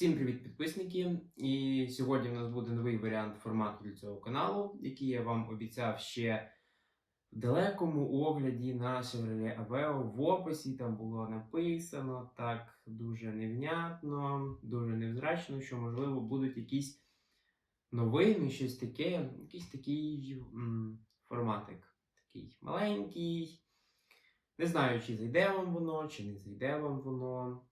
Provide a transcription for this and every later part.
Всім привіт, підписники! І сьогодні в нас буде новий варіант формату для цього каналу, який я вам обіцяв ще в далекому огляді на Chevrolet Aveo. В описі там було написано так дуже невнятно, дуже невзрачно, що можливо будуть якісь новини, щось таке, якийсь такий м, форматик. Такий маленький. Не знаю, чи зайде вам воно, чи не зайде вам воно.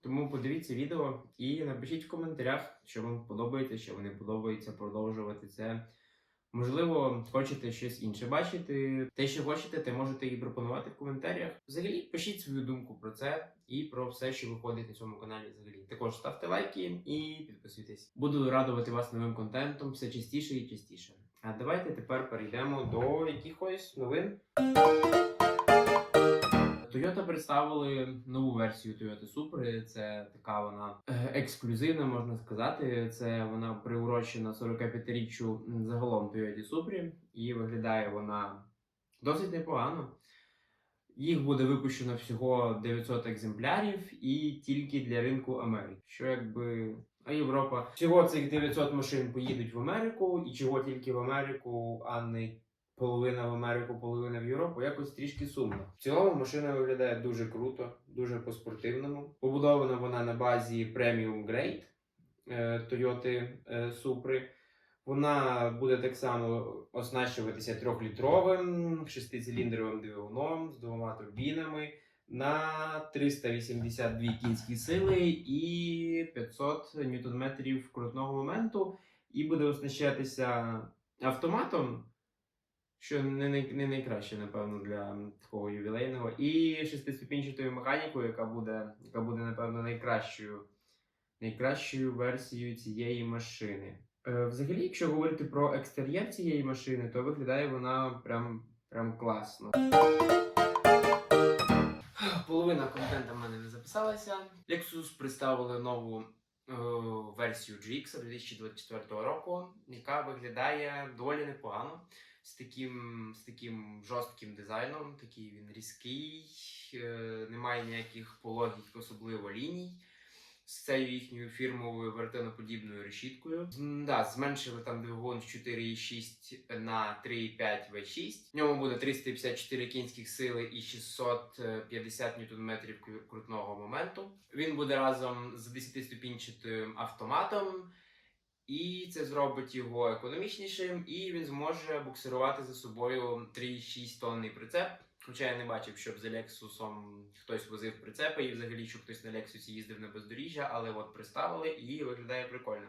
Тому подивіться відео і напишіть в коментарях, що вам подобається, що вам не подобається продовжувати це. Можливо, хочете щось інше бачити. Те, що хочете, те можете і пропонувати в коментарях. Взагалі, пишіть свою думку про це і про все, що виходить на цьому каналі. Взагалі, також ставте лайки і підписуйтесь. Буду радувати вас новим контентом все частіше і частіше. А давайте тепер перейдемо до якихось новин. Toyota представили нову версію Toyota Supra. Це така вона е, ексклюзивна, можна сказати. Це вона приурочена 45-річчю загалом Toyota Supra, і виглядає вона досить непогано. Їх буде випущено всього 900 екземплярів і тільки для ринку Америки. Що якби. А Європа. Чого цих 900 машин поїдуть в Америку, і чого тільки в Америку, а не половина в Америку, половина в Європу, якось трішки сумно. В цілому машина виглядає дуже круто, дуже по-спортивному. Побудована вона на базі Premium Grade е, Toyota е, Supra. Вона буде так само оснащуватися трьохлітровим шестициліндровим двигуном з двома турбінами на 382 кінські сили і 500 ньютон-метрів крутного моменту, і буде оснащатися автоматом, що не, най- не найкраще, напевно, для такого ювілейного, і шестиступінчатою механікою, яка буде, яка буде, напевно, найкращою, найкращою версією цієї машини. Е, Взагалі, якщо говорити про екстер'єр цієї машини, то виглядає вона прям, прям класно. Половина контента в мене не записалася. Lexus представили нову е, версію GX 2024 року, яка виглядає доволі непогано. З таким, з таким жорстким дизайном, такий він різкий, е, немає ніяких пологих, особливо ліній. З цією їхньою фірмовою вертиноподібною решіткою. Да, зменшили там двигун з 4,6 на 3,5 V6. В ньому буде 354 кінських сили і 650 ньютон-метрів крутного моменту. Він буде разом з 10-ступінчатим автоматом. І це зробить його економічнішим, і він зможе буксирувати за собою 3,6 тонний прицеп. Хоча я не бачив, щоб за Лексусом хтось возив прицепи, і взагалі, щоб хтось на Лексусі їздив на бездоріжжя, але от представили і виглядає прикольно.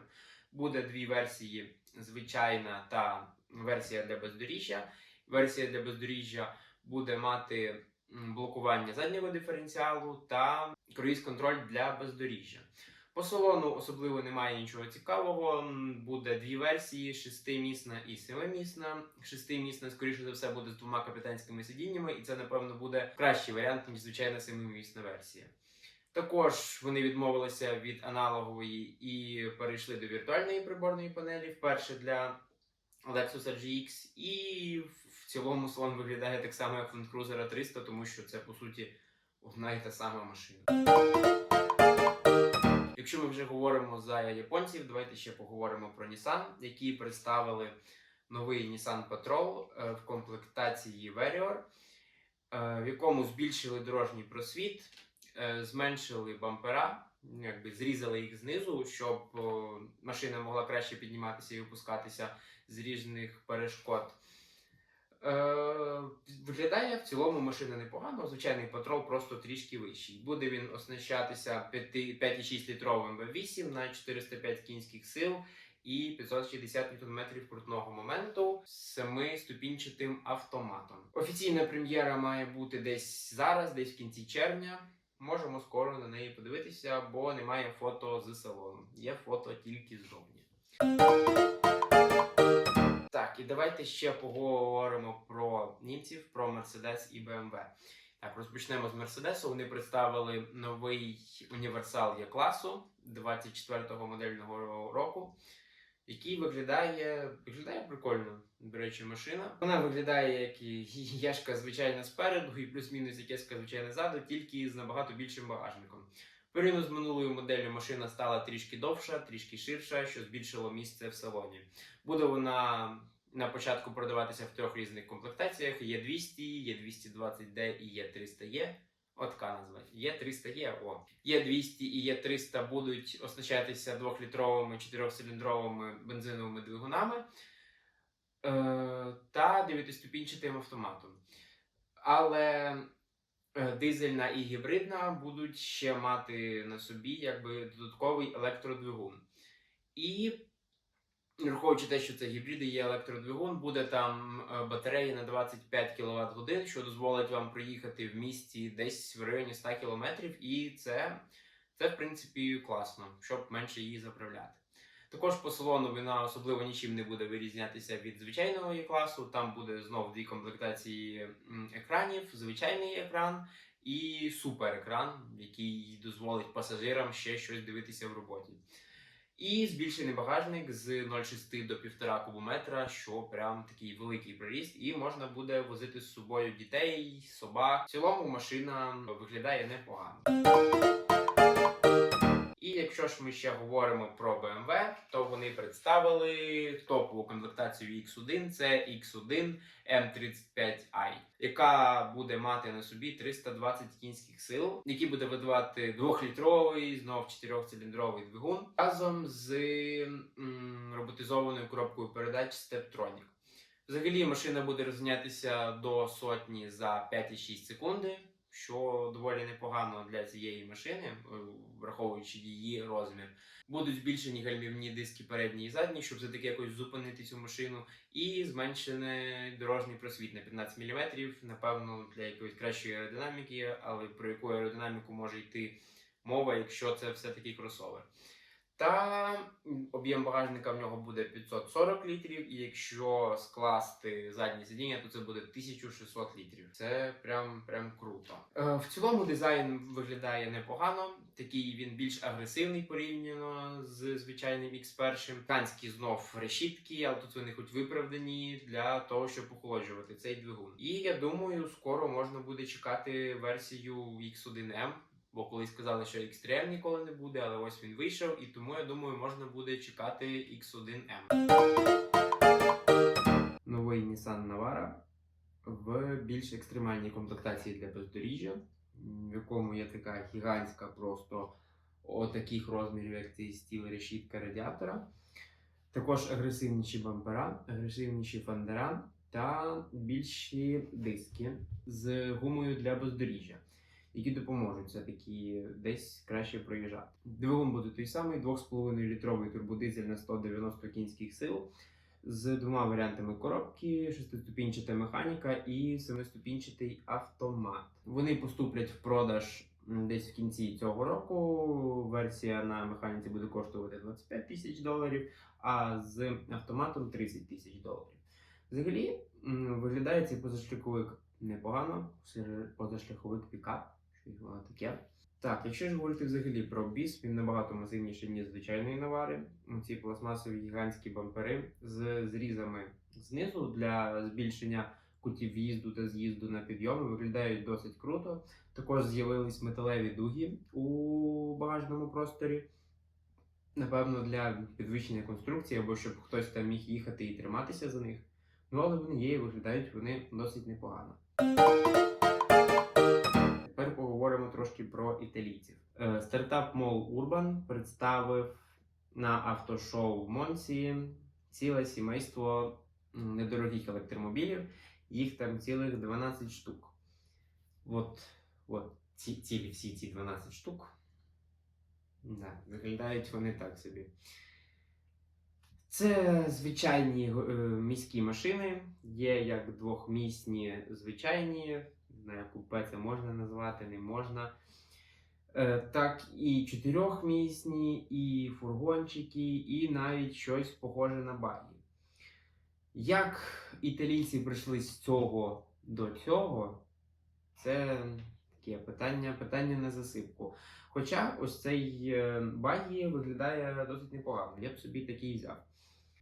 Буде дві версії: звичайна та версія для бездоріжжя. Версія для бездоріжжя буде мати блокування заднього диференціалу та круїз-контроль для бездоріжжя. По салону особливо немає нічого цікавого. Буде дві версії: шестимісна і семимісна. Шестимісна, скоріше за все, буде з двома капітанськими сидіннями, і це, напевно, буде кращий варіант, ніж звичайна семимісна версія. Також вони відмовилися від аналогової і перейшли до віртуальної приборної панелі вперше для Lexus RGX. І в- цілому салон виглядає так само, як Land Cruiser 300, тому що це по суті одна і та сама машина. Якщо ми вже говоримо за японців, давайте ще поговоримо про Nissan, які представили новий Nissan Patrol е, в комплектації Warrior, е, в якому збільшили дорожній просвіт, е, зменшили бампера, якби зрізали їх знизу, щоб машина могла краще підніматися і опускатися з різних перешкод. Е, виглядає в цілому машина непогано. Звичайний патрол просто трішки вищий. Буде він оснащатися 5 5,6 літровим V8 на 405 кінських сил і 560 Нм крутного моменту з 7-ступінчатим автоматом. Офіційна прем'єра має бути десь зараз, десь в кінці червня. Можемо скоро на неї подивитися, бо немає фото з салону. Є фото тільки ззовні. І давайте ще поговоримо про німців, про Mercedes і BMW. Так, розпочнемо з Мерседесу. Вони представили новий універсал Є-класу 24-го модельного року, який виглядає, виглядає прикольно. До речі, машина. Вона виглядає як яшка звичайна спереду, і плюс-мінус як яшка звичайна ззаду, тільки з набагато більшим багажником. Порівняно з минулою моделлю машина стала трішки довша, трішки ширша, що збільшило місце в салоні. Буде вона на початку продаватися в трьох різних комплектаціях: є 200, є 220D і є 300E. От назва. Є 300E, о. Є 200 і є 300 будуть оснащатися 2-літровими 4-циліндровими бензиновими двигунами е, та 9-ступінчатим автоматом. Але е, дизельна і гібридна будуть ще мати на собі якби додатковий електродвигун. І враховуючи те, що це гібриди є електродвигун, буде там е, батарея на 25 кВт годин, що дозволить вам проїхати в місті десь в районі 100 км, і це, це в принципі класно, щоб менше її заправляти. Також по салону вона особливо нічим не буде вирізнятися від звичайного класу. Там буде знов дві комплектації екранів, звичайний екран і суперекран, який дозволить пасажирам ще щось дивитися в роботі. І збільшений багажник з 0,6 до 1,5 кубометра, що прям такий великий приріст, і можна буде возити з собою дітей, собак. В цілому машина виглядає непогано. Якщо ж ми ще говоримо про BMW, то вони представили топову комплектацію X1, це X1 M35i, яка буде мати на собі 320 кінських сил, який буде видавати 2-літровий, знов 4-циліндровий двигун разом з м, роботизованою коробкою передач Steptronic. Взагалі машина буде розганятися до сотні за 5,6 секунди, що доволі непогано для цієї машини, е, враховуючи її розмір. Будуть збільшені гальмівні диски передні і задні, щоб все-таки якось зупинити цю машину, і зменшений дорожній просвіт на 15 мм, напевно, для якоїсь кращої аеродинаміки, але про яку аеродинаміку може йти мова, якщо це все-таки кросовер. Та об'єм багажника в нього буде 540 літрів, і якщо скласти заднє сидіння, то це буде 1600 літрів. Це прям прям круто. Е, в цілому дизайн виглядає непогано. Такий він більш агресивний порівняно з звичайним X1. Канські знов решітки, але тут вони хоч виправдані для того, щоб охолоджувати цей двигун. І я думаю, скоро можна буде чекати версію X1M. Бо колись сказали, що X3M ніколи не буде, але ось він вийшов, і тому я думаю, можна буде чекати X1M. Новий Nissan Navara в більш екстремальній комплектації для бездоріжжя, в якому є така гігантська просто отаких розмірів, як цей стіл решітка радіатора. Також агресивніші бампера, агресивніші фендера та більші диски з гумою для бездоріжжя які допоможуть все-таки десь краще проїжджати. Двигун буде той самий 2,5 літровий турбодизель на 190 кінських сил з двома варіантами коробки, шестиступінчата механіка і семиступінчатий автомат. Вони поступлять в продаж десь в кінці цього року. Версія на механіці буде коштувати 25 тисяч доларів, а з автоматом 30 тисяч доларів. Взагалі виглядає цей позашляховик непогано, позашляховик пікап що таке. Так, якщо ж говорити взагалі про біс, він набагато масивніший, ніж звичайної навари. Ці пластмасові гігантські бампери з зрізами знизу для збільшення кутів в'їзду та з'їзду на підйоми виглядають досить круто. Також з'явились металеві дуги у багажному просторі. Напевно, для підвищення конструкції або щоб хтось там міг їхати і триматися за них. Ну, але вони є і виглядають вони досить непогано. Трошки про італійців. Е, Стартап Mall Urban представив на автошоу в Монці ціле сімейство недорогих електромобілів. Їх там цілих 12 штук. От, от ці, цілі всі ці 12 штук. Да, виглядають вони так собі. Це звичайні е, міські машини, є як двохмісні звичайні, знаю, купе це можна назвати, не можна. Е, так і чотирьохмісні, і фургончики, і навіть щось похоже на багі. Як італійці прийшли з цього до цього, це таке питання, питання на засипку. Хоча ось цей е, багі виглядає досить непогано. Я б собі такий взяв.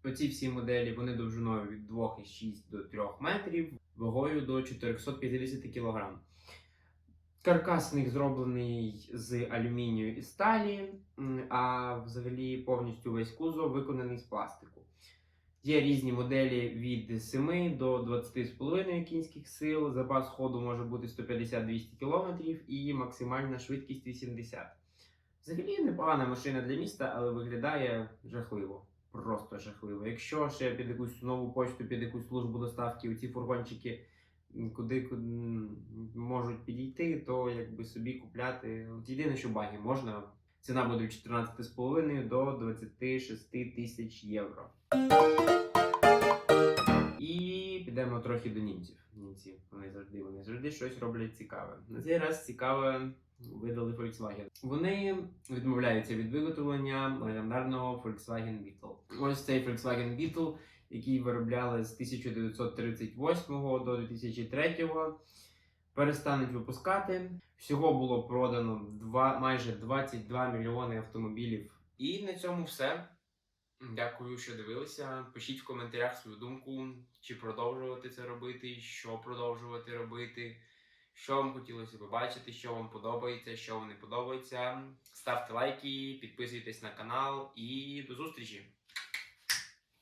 Оці всі моделі вони довжиною від 2,6 до 3 метрів, вагою до 450 кг. Каркас них зроблений з алюмінію і сталі, а взагалі повністю весь кузов виконаний з пластику. Є різні моделі від 7 до 20,5 кінських сил. Запас ходу може бути 150-200 км і максимальна швидкість 80. Взагалі непогана машина для міста, але виглядає жахливо. Просто жахливо. Якщо ще під якусь нову почту, під якусь службу доставки ці фургончики куди, куди можуть підійти, то якби собі купляти. От єдине, що баги можна. Ціна буде від 14,5 до 26 тисяч євро. І підемо трохи до німців. Німці вони завжди вони завжди щось роблять цікаве. На цей раз цікаве видали Volkswagen. Вони відмовляються від виготовлення легендарного Volkswagen Beetle. Ось цей Volkswagen Beetle, який виробляли з 1938 до 2003, перестануть випускати. Всього було продано два, майже 22 мільйони автомобілів. І на цьому все. Дякую, що дивилися. Пишіть в коментарях свою думку, чи продовжувати це робити, що продовжувати робити, що вам хотілося побачити, що вам подобається, що вам не подобається. Ставте лайки, підписуйтесь на канал і до зустрічі!